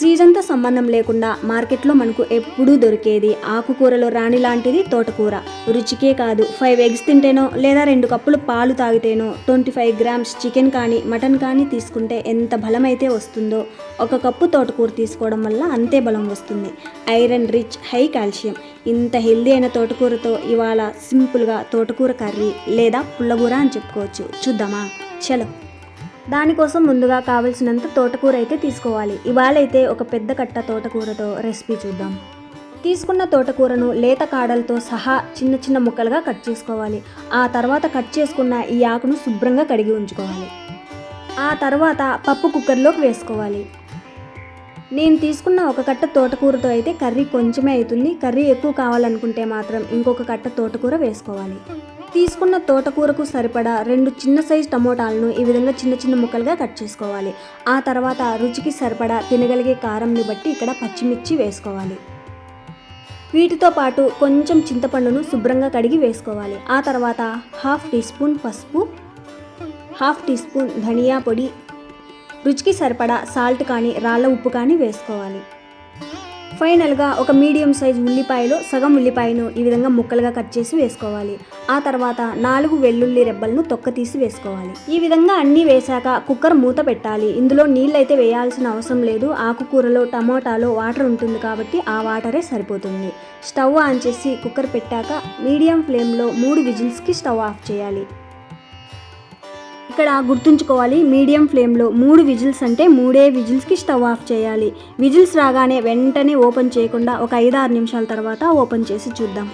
సీజన్తో సంబంధం లేకుండా మార్కెట్లో మనకు ఎప్పుడూ దొరికేది ఆకుకూరలో రాణి లాంటిది తోటకూర. రుచికే కాదు ఫైవ్ ఎగ్స్ తింటేనో లేదా రెండు కప్పులు పాలు తాగితేనో ట్వంటీ ఫైవ్ గ్రామ్స్ చికెన్ కానీ మటన్ కానీ తీసుకుంటే ఎంత బలం అయితే వస్తుందో ఒక కప్పు తోటకూర తీసుకోవడం వల్ల అంతే బలం వస్తుంది. Iron rich high calcium. ఇంత హెల్దీ అయిన తోటకూరతో ఇవాళ సింపుల్గా తోటకూర కర్రీ లేదా పుల్లగూర అని చెప్పుకోవచ్చు. చూద్దామా? చలో. దానికోసం ముందుగా కావలసినంత తోటకూర అయితే తీసుకోవాలి. ఇవాళ అయితే ఒక పెద్ద కట్ట తోటకూరతో రెసిపీ చూద్దాం. తీసుకున్న తోటకూరను లేత కాడలతో సహా చిన్న చిన్న ముక్కలుగా కట్ చేసుకోవాలి. ఆ తర్వాత కట్ చేసుకున్న ఈ ఆకును శుభ్రంగా కడిగి ఉంచుకోవాలి. ఆ తర్వాత పప్పు కుక్కర్లోకి వేసుకోవాలి. నేను తీసుకున్న ఒక కట్ట తోటకూరతో అయితే కర్రీ కొంచెమే అవుతుంది. కర్రీ ఎక్కువ కావాలనుకుంటే మాత్రం ఇంకొక కట్ట తోటకూర వేసుకోవాలి. తీసుకున్న తోటకూరకు సరిపడా రెండు చిన్న సైజ్ టమోటాలను ఈ విధంగా చిన్న చిన్న ముక్కలుగా కట్ చేసుకోవాలి. ఆ తర్వాత రుచికి సరిపడా తినగలిగే కారంని బట్టి ఇక్కడ పచ్చిమిర్చి వేసుకోవాలి. వీటితో పాటు కొంచెం చింతపండును శుభ్రంగా కడిగి వేసుకోవాలి. ఆ తర్వాత హాఫ్ టీ స్పూన్ పసుపు హాఫ్ టీ స్పూన్ ధనియా పొడి రుచికి సరిపడా సాల్ట్ కానీ రాళ్ళ ఉప్పు కానీ వేసుకోవాలి. ఫైనల్గా ఒక మీడియం సైజ్ ఉల్లిపాయలో సగం ఉల్లిపాయను ఈ విధంగా ముక్కలుగా కట్ చేసి వేసుకోవాలి. ఆ తర్వాత నాలుగు వెల్లుల్లి రెబ్బలను తొక్క తీసి వేసుకోవాలి. ఈ విధంగా అన్నీ వేశాక కుక్కర్ మూత పెట్టాలి. ఇందులో నీళ్ళైతే వేయాల్సిన అవసరం లేదు. ఆకుకూరలో టమోటాలో వాటర్ ఉంటుంది కాబట్టి ఆ వాటరే సరిపోతుంది. స్టవ్ ఆన్ చేసి కుక్కర్ పెట్టాక మీడియం ఫ్లేమ్లో మూడు విజిల్స్కి స్టవ్ ఆఫ్ చేయాలి. ఇక్కడ గుర్తుంచుకోవాలి మీడియం ఫ్లేమ్లో మూడు విజిల్స్ అంటే మూడే విజిల్స్కి స్టవ్ ఆఫ్ చేయాలి. విజిల్స్ రాగానే వెంటనే ఓపెన్ చేయకుండా ఒక ఐదు ఆరు నిమిషాల తర్వాత ఓపెన్ చేసి చూద్దాం.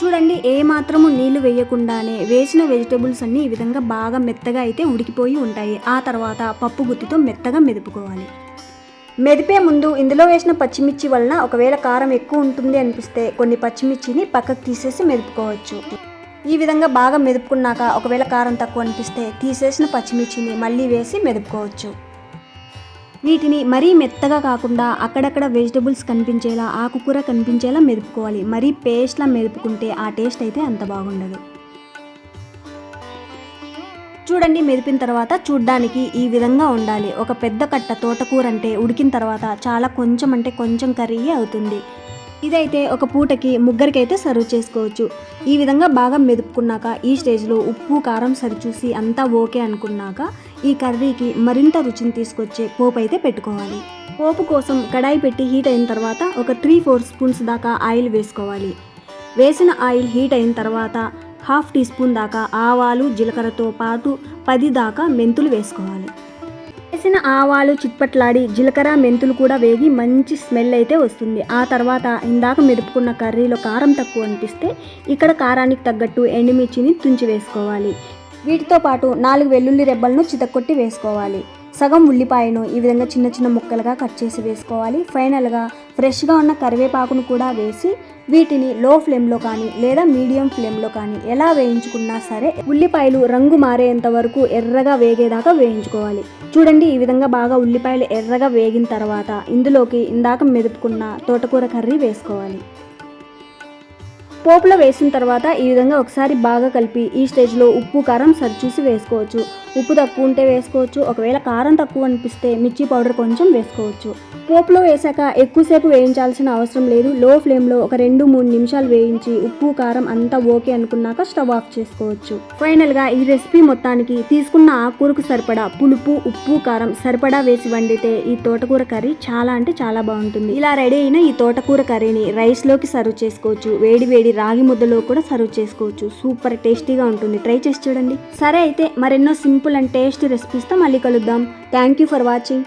చూడండి ఏ మాత్రము నీళ్ళు వేయకుండానే వేసిన వెజిటేబుల్స్ అన్నీ ఈ విధంగా బాగా మెత్తగా అయితే ఉడికిపోయి ఉంటాయి. ఆ తర్వాత పప్పు గుత్తితో మెత్తగా మెదుపుకోవాలి. మెదిపే ముందు ఇందులో వేసిన పచ్చిమిర్చి వలన ఒకవేళ కారం ఎక్కువ ఉంటుంది అనిపిస్తే కొన్ని పచ్చిమిర్చిని పక్కకు తీసేసి మెదుపుకోవచ్చు. ఈ విధంగా బాగా మెదుపుకున్నాక ఒకవేళ కారం తక్కువ అనిపిస్తే తీసేసిన పచ్చిమిర్చిని మళ్ళీ వేసి మెదుపుకోవచ్చు. వీటిని మరీ మెత్తగా కాకుండా అక్కడక్కడ వెజిటబుల్స్ కనిపించేలా ఆకుకూర కనిపించేలా మెదుపుకోవాలి. మరీ పేస్ట్లా మెదుపుకుంటే ఆ టేస్ట్ అయితే అంత బాగుండదు. చూడండి మెదిపిన తర్వాత చూడ్డానికి ఈ విధంగా ఉండాలి. ఒక పెద్ద కట్ట తోటకూర అంటే ఉడికిన తర్వాత చాలా కొంచెం అంటే కొంచెం కర్రీ అవుతుంది. ఇదైతే ఒక పూటకి ముగ్గురికైతే సర్వ్ చేసుకోవచ్చు. ఈ విధంగా బాగా మెదుపుకున్నాక ఈ స్టేజ్లో ఉప్పు కారం సరిచూసి అంతా ఓకే అనుకున్నాక ఈ కర్రీకి మరింత రుచిని తీసుకొచ్చే పోపు అయితే పెట్టుకోవాలి. పోపు కోసం కడాయి పెట్టి హీట్ అయిన తర్వాత ఒక త్రీ ఫోర్ స్పూన్స్ దాకా ఆయిల్ వేసుకోవాలి. వేసిన ఆయిల్ హీట్ అయిన తర్వాత హాఫ్ టీ స్పూన్ దాకా ఆవాలు జీలకర్రతో పాటు పది దాకా మెంతులు వేసుకోవాలి. వేసిన ఆవాలు చిట్పట్లాడి జీలకర్ర మెంతులు కూడా వేగి మంచి స్మెల్ అయితే వస్తుంది. ఆ తర్వాత ఇందాక మెదుపుకున్న కర్రీలో కారం తక్కువ అనిపిస్తే ఇక్కడ కారానికి తగ్గట్టు ఎండుమిర్చిని తుంచి వేసుకోవాలి. వీటితో పాటు నాలుగు వెల్లుల్లి రెబ్బలను చితక్కొట్టి వేసుకోవాలి. సగం ఉల్లిపాయను ఈ విధంగా చిన్న చిన్న ముక్కలుగా కట్ చేసి వేసుకోవాలి. ఫైనల్గా ఫ్రెష్గా ఉన్న కరివేపాకును కూడా వేసి వీటిని లో ఫ్లేమ్లో కానీ లేదా మీడియం ఫ్లేమ్లో కానీ ఎలా వేయించుకున్నా సరే ఉల్లిపాయలు రంగు మారేంత వరకు ఎర్రగా వేగేదాకా వేయించుకోవాలి. చూడండి ఈ విధంగా బాగా ఉల్లిపాయలు ఎర్రగా వేగిన తర్వాత ఇందులోకి ఇందాక మెదుపుకున్న తోటకూర కర్రీ వేసుకోవాలి. పోపులో వేసిన తర్వాత ఈ విధంగా ఒకసారి బాగా కలిపి ఈ స్టేజ్లో ఉప్పు కారం సరిచూసి వేసుకోవచ్చు. ఉప్పు తక్కువ ఉంటే వేసుకోవచ్చు. ఒకవేళ కారం తక్కువ అనిపిస్తే మిర్చి పౌడర్ కొంచెం వేసుకోవచ్చు. పోపులో వేసాక ఎక్కువసేపు వేయించాల్సిన అవసరం లేదు. లో ఫ్లేమ్లో ఒక రెండు మూడు నిమిషాలు వేయించి ఉప్పు కారం అంతా ఓకే అనుకున్నాక స్టవ్ ఆఫ్ చేసుకోవచ్చు. ఫైనల్గా ఈ రెసిపీ మొత్తానికి తీసుకున్న ఆకుకూరకు సరిపడా పులుపు ఉప్పు కారం సరిపడా వేసి వండితే ఈ తోటకూర కర్రీ చాలా అంటే చాలా బాగుంటుంది. ఇలా రెడీ అయిన ఈ తోటకూర కర్రీని రైస్లోకి సర్వ్ చేసుకోవచ్చు. వేడి వేడి రాగి ముద్దలో కూడా సర్వ్ చేసుకోవచ్చు. సూపర్ టేస్టీగా ఉంటుంది. ట్రై చేసి చూడండి. సరే అయితే మరెన్నో సింపుల్ అండ్ టేస్టీ రెసిపీస్తో మళ్ళీ కలుద్దాం. Thank you for watching